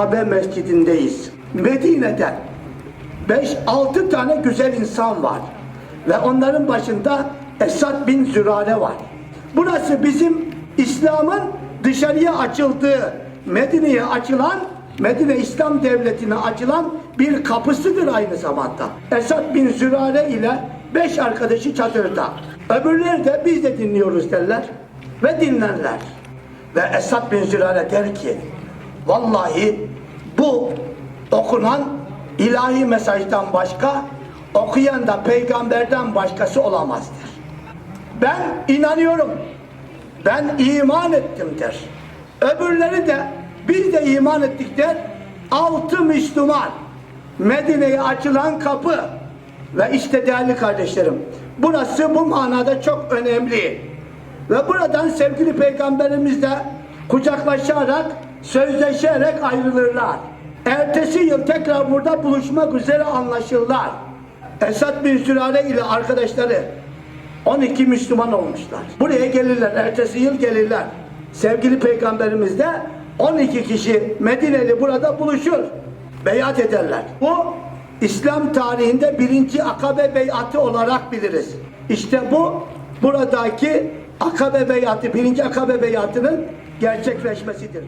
Akabe Mescidindeyiz. Medine'de 5-6 tane güzel insan var. Ve onların başında Esad bin Zürare var. Burası bizim İslam'ın dışarıya açıldığı, Medine'ye açılan, Medine İslam Devleti'ne açılan bir kapısıdır aynı zamanda. Esad bin Zürare ile beş arkadaşı çadırda. Öbürleri de biz de dinliyoruz derler ve dinlerler. Ve Esad bin Zürare der ki, vallahi okunan ilahi mesajdan başka, okuyan da peygamberden başkası olamazdır. Ben inanıyorum. Ben iman ettim der. Öbürleri de biz de iman ettik der. Altı Müslüman. Medine'ye açılan kapı. Ve işte değerli kardeşlerim. Burası bu manada çok önemli. Ve buradan sevgili peygamberimizle kucaklaşarak, sözleşerek ayrılırlar. Ertesi yıl tekrar burada buluşmak üzere anlaşırlar. Esad bin Sülale ile arkadaşları 12 Müslüman olmuşlar. Buraya gelirler, ertesi yıl gelirler. Sevgili peygamberimiz de 12 kişi Medineli burada buluşur. Beyat ederler. Bu İslam tarihinde birinci akabe beyatı olarak biliriz. İşte bu buradaki akabe beyatı, birinci akabe beyatının gerçekleşmesidir.